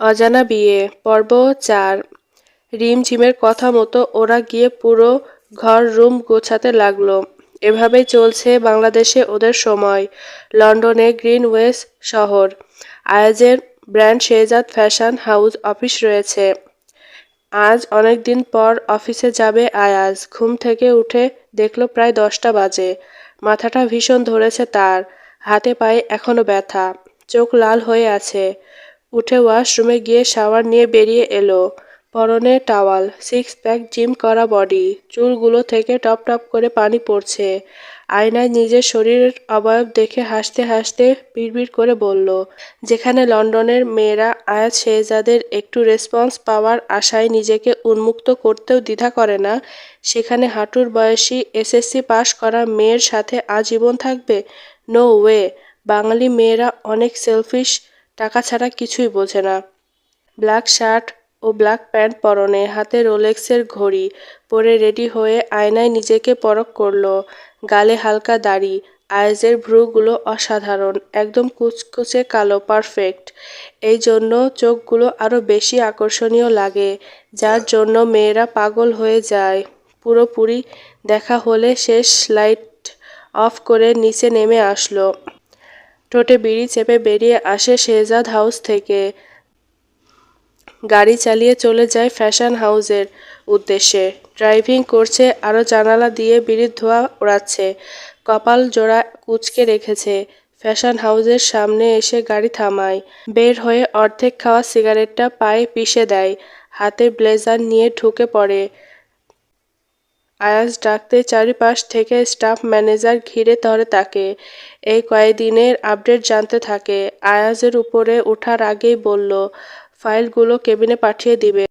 অজানা বিয়ে, পর্ব চার। রিমঝিমের কথা মতো ওরা গিয়ে পুরো ঘর রুম গোছাতে লাগল। এভাবেই চলছে বাংলাদেশে ওদের সময়। লন্ডনে গ্রিন ওয়েস্ট শহর। আয়াজের brand Shehzad fashion house office রয়েছে। আজ অনেক দিন পর অফিসে যাবে আয়াজ। ঘুম থেকে উঠে দেখল প্রায় দশটা বাজে। মাথাটা ভীষণ ধরেছে তার। হাতে পায়ে এখনও ব্যথা। চোখ লাল হয়ে আছে। উঠে ওয়াশরুমে গিয়ে শাওয়ার নিয়ে বেরিয়ে এলো। পরনে টাওয়াল সিক্স প্যাক জিম করা বডি চুলগুলো থেকে টপ টপ করে পানি পড়ছে। আয়নায় নিজের শরীরের অবয়ব দেখে হাসতে হাসতে বিড়বিড় করে বলল, যেখানে লন্ডনের মেয়েরা আয়াত শেহজাদের একটু রেসপন্স পাওয়ার আশায় নিজেকে উন্মুক্ত করতেও দ্বিধা করে না, সেখানে হাঁটুর বয়সী এসএসসি পাশ করা মেয়ের সাথে আজীবন থাকবে? নো ওয়ে বাঙালি মেয়েরা অনেক সেলফিশ টাকা ছাড়া কিছুই বোঝে না। ব্ল্যাক শার্ট ও ব্ল্যাক প্যান্ট পরনে হাতে রোলেক্সের ঘড়ি পরে রেডি হয়ে আয়নায় নিজেকে পরখ করল। গালে হালকা দাড়ি, আয়েজের ভ্রুগুলো অসাধারণ, একদম কুচকুচে কালো, পারফেক্ট। এই জন্য চোখগুলো আরও বেশি আকর্ষণীয় লাগে, যার জন্য মেয়েরা পাগল হয়ে যায়। পুরোপুরি দেখা হলে শেষ লাইট অফ করে নিচে নেমে আসলো। ঠোঁটে বিড়ি চেপে বেরিয়ে আসে শেহজাদ হাউস থেকে। গাড়ি চালিয়ে চলে যায় ফ্যাশন হাউসের উদ্দেশ্যে। ড্রাইভিং করছে, আরও জানালা দিয়ে বিড়ির ধোয়া ওড়াচ্ছে, কপাল জোড়া কুচকে রেখেছে। ফ্যাশন হাউসের সামনে এসে গাড়ি থামায়, বের হয়ে অর্ধেক খাওয়া সিগারেটটা পায়ে পিষে দেয়, হাতে ব্লেজার নিয়ে ঢুকে পড়ে। আয়াজ ডাকতে চারিপাশ থেকে স্টাফ ম্যানেজার ঘিরে ধরে তাকে। এই কয়েকদিনের আপডেট জানতে থাকে। আয়াজের উপরে ওঠার আগেই বলল, ফাইলগুলো কেবিনে পাঠিয়ে দিবে।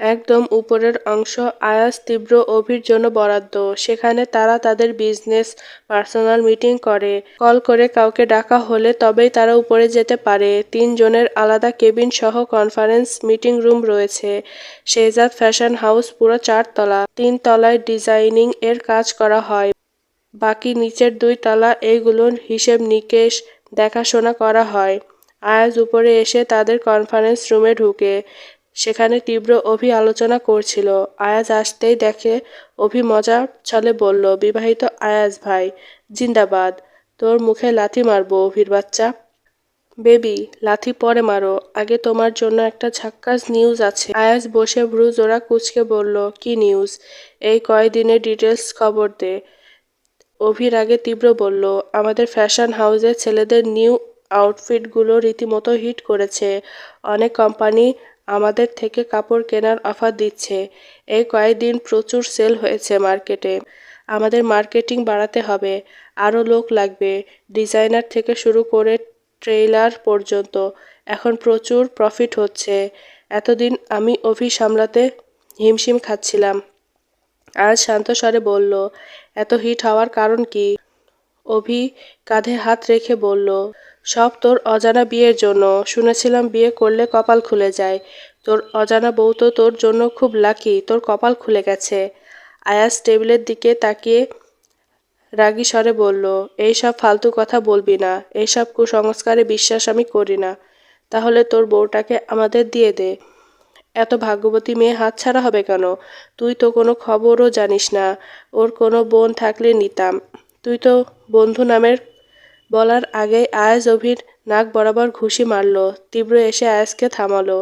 একদম উপরের অংশ আয়াস তীব্র অভির জন্য বরাদ্দ। সেখানে তারা তাদের বিজনেস পার্সোনাল মিটিং করে। কল করে কাউকে ডাকা হলে তবেই তারা উপরে যেতে পারে। তিনজনের আলাদা কেবিন সহ কনফারেন্স মিটিং রুম রয়েছে। শেহজাদ ফ্যাশন হাউস পুরো চারতলা তিন তলায় ডিজাইনিং এর কাজ করা হয়। বাকি নিচের দুই তলা এইগুলোর হিসেব নিকেশ দেখাশোনা করা হয়। আয়াজ উপরে এসে তাদের কনফারেন্স রুমে ঢুকে। সেখানে তীব্র অভি আলোচনা করছিল। আয়াজ আসতেই দেখে অভি মজা ছলে বলল, বিবাহিত আয়াজ ভাই, জিন্দাবাদ। তোর মুখে লাথি মারবো অভির বাচ্চা। বেবি, লাথি পরে মারো। আগে তোমার জন্য একটা ঝাক্কাস নিউজ আছে। আয়াজ বসে ভ্রু জোড়া কুচকে বলল, কি নিউজ? এই কয়দিনের ডিটেলস খবর দে। অভির আগে তীব্র বলল, আমাদের ফ্যাশন হাউসের ছেলেদের নিউ আউটফিটগুলো রীতিমতো হিট করেছে। অনেক কোম্পানি আমাদের থেকে কাপড় কেনার অফার দিচ্ছে। এই কয়েকদিন প্রচুর সেল হয়েছে মার্কেটে। আমাদের মার্কেটিং বাড়াতে হবে। আরও লোক লাগবে। ডিজাইনার থেকে শুরু করে ট্রেইলার পর্যন্ত এখন প্রচুর প্রফিট হচ্ছে। এতদিন আমি অফিস সামলাতে হিমশিম খাচ্ছিলাম। আজ শান্ত স্বরে বলল, এত হিট হওয়ার কারণ কি? অভি কাঁধে হাত রেখে বলল সব তোর অজানা বিয়ের জন্য। শুনেছিলাম বিয়ে করলে কপাল খুলে যায়। তোর অজানা বউ তো তোর জন্য খুব লাকি তোর কপাল খুলে গেছে। আয়াস টেবিলের দিকে তাকিয়ে রাগী স্বরে বলল এইসব ফালতু কথা বলবি না। এইসব কুসংস্কারে বিশ্বাস আমি করি না। তাহলে তোর বউটাকে আমাদের দিয়ে দে। এত ভাগ্যবতী মেয়ে হাতছাড়া হবে কেন? তুই তো কোনো খবরও জানিস না। ওর কোনো বোন থাকলে নিতাম। তুই তো বন্ধু নামের বলার আগে আয়াজ অভির নাক বরাবর ঘুষি মারল। তীব্র এসে আয়াসকে থামালো।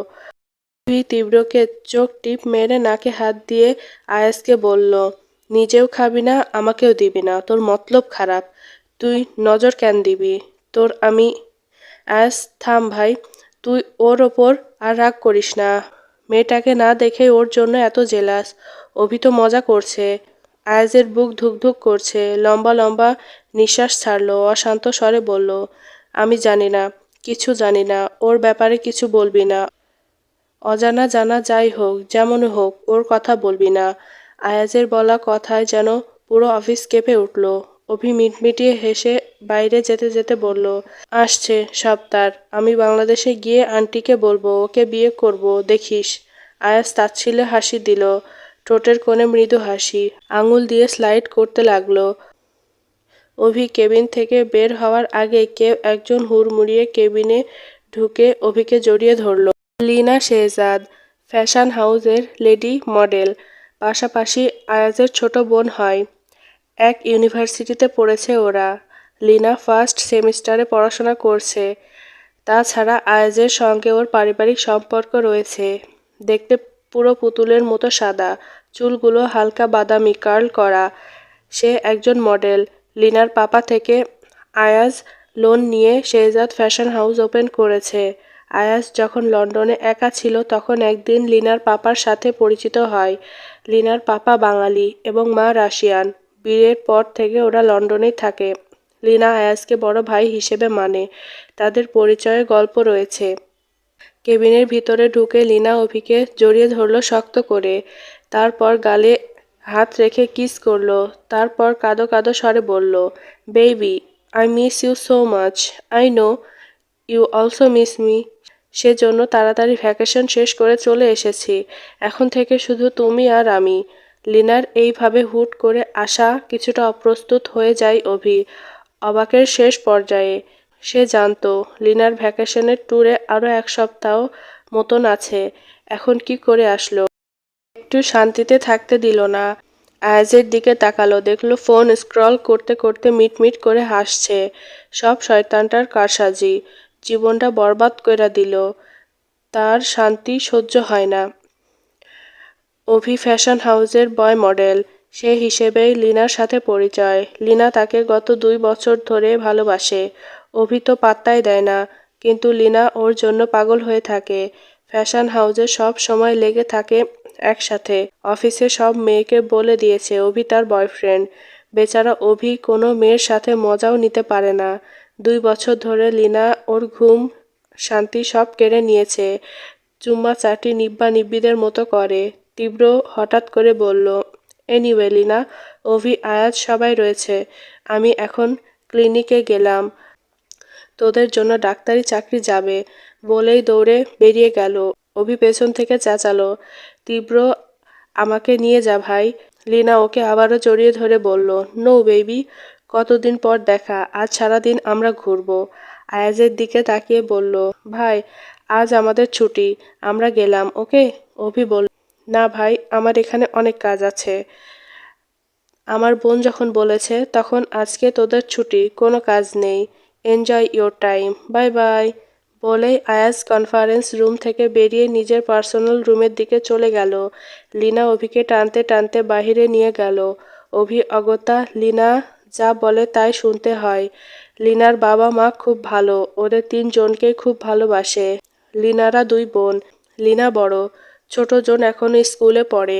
তুই তীব্রকে চোখ টিপ মেরে নাকে হাত দিয়ে আয়াসকে বলল, নিজেও খাবি না, আমাকেও দিবি না, তোর মতলব খারাপ। তুই নজর কেন দিবি? তোর আমি আয়াস থাম ভাই, তুই ওর ওপর আর রাগ করিস না। মেয়েটাকে না দেখে ওর জন্য এত জেলাস। অভি তো মজা করছে। আয়াজের বুক ধুকধুক করছে। লম্বা লম্বা নিঃশ্বাস ছাড়ল, অশান্ত স্বরে বলল, আমি জানি না, কিছু জানি না, ওর ব্যাপারে কিছু বলবি না। অজানা জানা যাই হোক, যেমন হোক, ওর কথা বলবি না আয়াজের বলা কথায় যেন পুরো অফিস কেঁপে উঠল। অভি মিটমিটিয়ে হেসে বাইরে যেতে যেতে বলল, আসছে সপ্তাহ আমি বাংলাদেশে গিয়ে আন্টিকে বলব, ওকে বিয়ে করব, দেখিস আয়াজ তাচ্ছিলে হাসি দিল। ঠোঁটের কোণে মৃদু হাসি। আঙুল দিয়ে স্লাইড করতে লাগল। অভি কেবিন থেকে বের হওয়ার আগে কেউ একজন হুড়মুড়িয়ে কেবিনে ঢুকে অভিকে জড়িয়ে ধরল। লিনা শেহজাদ, ফ্যাশন হাউসের লেডি মডেল, পাশাপাশি আয়াজের ছোট বোন হয়। এক ইউনিভার্সিটিতে পড়েছে ওরা। লিনা ফার্স্ট সেমিস্টারে পড়াশোনা করছে। তাছাড়া আয়াজের সঙ্গে ওর পারিবারিক সম্পর্ক রয়েছে। দেখতে পুরো পুতুলের মতো সাদা, চুলগুলো হালকা বাদামি কার্ল করা। সে একজন মডেল। লিনার পাপা থেকে আয়াজ লোন নিয়ে শেহজাদ ফ্যাশন হাউস ওপেন করেছে। আয়াজ যখন লন্ডনে একা ছিল, তখন একদিন লিনার পাপার সাথে পরিচিত হয়। লিনার পাপা বাঙালি এবং মা রাশিয়ান। বিয়ের পর থেকে ওরা লন্ডনেই থাকে। লিনা আয়াজকে বড় ভাই হিসেবে মানে। তাদের পরিচয়ে গল্প রয়েছে। কেবিনের ভিতরে ঢুকে লিনা অভিকে জড়িয়ে ধরল শক্ত করে। তারপর গালে হাত রেখে কিস করল, তারপর কাদো কাদো স্বরে বলল baby I miss you so much I know you also miss me সেজন্য তাড়াতাড়ি ভ্যাকেশন শেষ করে চলে এসেছি। এখন থেকে শুধু তুমি আর আমি। লিনার এইভাবে হুট করে আসা কিছুটা অপ্রস্তুত হয়ে যায় অভি। অবাকের শেষ পর্যায়ে সে জানতো, লিনার ভ্যাকেশনের ট্যুরে আরও এক সপ্তাহ মতন আছে। এখন কি করে আসলো? একটু শান্তিতে থাকতে দিল না। আয়াজের দিকে তাকালো, দেখল ফোন স্ক্রল করতে করতে মিটমিট করে হাসছে। সব শয়তানটার কারসাজি। জীবনটা বরবাদ করে দিল। তার শান্তি সহ্য হয় না। অভি ফ্যাশন হাউসের বয় মডেল। সে হিসেবেই লিনার সাথে পরিচয়। লিনা তাকে গত দুই বছর ধরে ভালোবাসে। অভি তো পাত্তাই দেয় না, কিন্তু লিনা ওর জন্য পাগল হয়ে থাকে। ফ্যাশন হাউসে সব সময় লেগে থাকে একসাথে। অফিসে সব মেয়েকে বলে দিয়েছে অভি তার বয়ফ্রেন্ড। বেচারা অভি কোনো মেয়ের সাথে মজাও নিতে পারে না। দুই বছর ধরে লিনা ওর ঘুম, শান্তি সব কেড়ে নিয়েছে। চুম্মা চাটি নিব্বা নিব্বিদের মতো করে। তীব্র হঠাৎ করে বলল এনিওয়ে লিনা, অভি, আয়াজ সবাই রয়েছে। আমি এখন ক্লিনিকে গেলাম। তোদের জন্য ডাক্তারি চাকরি যাবে। বলেই দৌড়ে বেরিয়ে গেল। অভি পেছন থেকে চেঁচালো। তীব্র আমাকে নিয়ে যা ভাই। লিনা ওকে আবারও জড়িয়ে ধরে বলল, নো বেবি, কতদিন পর দেখা? আজ সারাদিন আমরা ঘুরবো। আয়াজের দিকে তাকিয়ে বলল, ভাই, আজ আমাদের ছুটি, আমরা গেলাম, ওকে? অভি বলল, না ভাই, আমার এখানে অনেক কাজ আছে। আমার বোন যখন বলেছে, তখন আজকে তোদের ছুটি, কোনো কাজ নেই। Enjoy your time bye bye বলেই আয়াজ কনফারেন্স রুম থেকে বেরিয়ে নিজের পার্সোনাল রুমের দিকে চলে গেল। লিনা অভিকে টানতে টানতে বাহিরে নিয়ে গেল। অভি অগতা লিনা যা বলে তাই শুনতে হয়। লিনার বাবা মা খুব ভালো, ওদের তিনজনকেই খুব ভালোবাসে। লিনারা দুই বোন, লিনা বড়। ছোট জন এখনও স্কুলে পড়ে।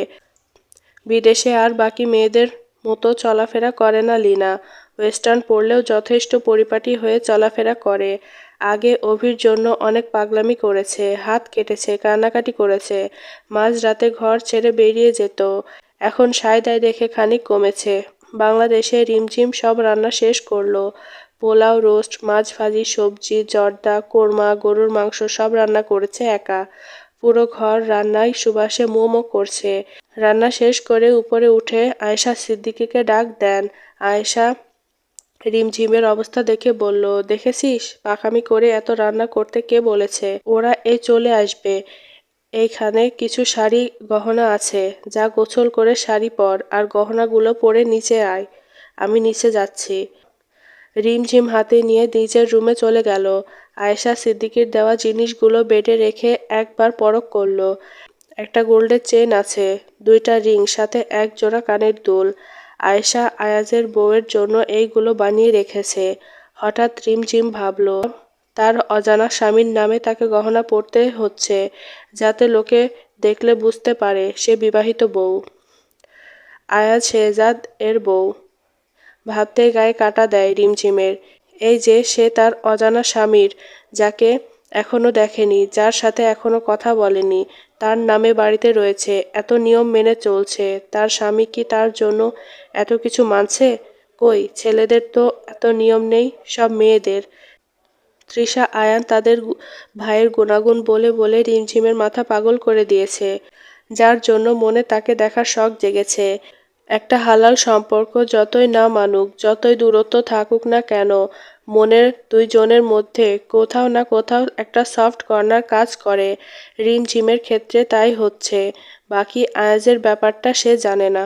বিদেশে আর বাকি মেয়েদের মতো চলাফেরা করে না লিনা। ওয়েস্টার্ন পড়লেও যথেষ্ট পরিপাটি হয়ে চলাফেরা করে। আগে অভির জন্য অনেক পাগলামি করেছে, হাত কেটেছে, কান্নাকাটি করেছে, মাঝরাতে ঘর ছেড়ে বেরিয়ে যেত। এখন সায়দায় দেখে খানিক কমেছে। বাংলাদেশে রিমঝিম সব রান্না শেষ করল। পোলাও, রোস্ট, মাছ ভাজি, সবজি, জর্দা, কোরমা, গরুর মাংস সব রান্না করেছে একা। পুরো ঘর রান্নায় সুবাসে মোমো করছে। রান্না শেষ করে উপরে উঠে আয়েশা সিদ্দিকিকে ডাক দেন। আয়েশা রিমঝিমের অবস্থা দেখে বলল, দেখেছিস? পাকামি করে এত রান্না করতে কে বলেছে? ওরা এই চলে আসবে। এইখানে কিছু শাড়ি গহনা আছে। যা গোছল করে শাড়ি পর আর গহনাগুলো পরে নিচে আয়। আমি নিচে যাচ্ছি। রিমঝিম হাতে নিয়ে নিজের রুমে চলে গেল। আয়েশা সিদ্দিকির দেওয়া জিনিসগুলো বেডে রেখে একবার পরক করল। একটা গোল্ডের চেন আছে, দুইটা রিং, সাথে এক জোড়া কানের দুল। আয়েশা আয়াজের বউয়ের জন্য এইগুলো বানিয়ে রেখেছে। হঠাৎ রিমঝিম ভাবল, তার অজানা স্বামীর নামে তাকে গহনা পড়তে হচ্ছে, যাতে লোকে দেখলে বুঝতে পারে সে বিবাহিত বউ। আয়াজ শেহজাদ এর বউ। ভাবতে গায়ে কাটা দেয় রিমঝিমের। এই যে সে তার অজানা স্বামীর, যাকে এখনও দেখেনি, যার সাথে এখনও কথা বলেনি তার নামে বাড়িতে রয়েছে, এত নিয়ম মেনে চলছে, তার স্বামী কি তার জন্য এত কিছু মানছে? কই, ছেলেদের তো এত নিয়ম নেই, সব মেয়েদের। তৃষা, আয়ান তাদের ভাইয়ের গুণাগুণ বলে বলে রিমঝিমের মাথা পাগল করে দিয়েছে, যার জন্য মনে তাকে দেখার শখ জেগেছে। একটা হালাল সম্পর্ক যতই না মানুক, যতই দূরত্ব থাকুক না কেন মনের দুইজনের মধ্যে কোথাও না কোথাও একটা সফট কর্নার কাজ করে। রিমঝিমের ক্ষেত্রে তাই হচ্ছে। বাকি আয়াজের ব্যাপারটা সে জানে না।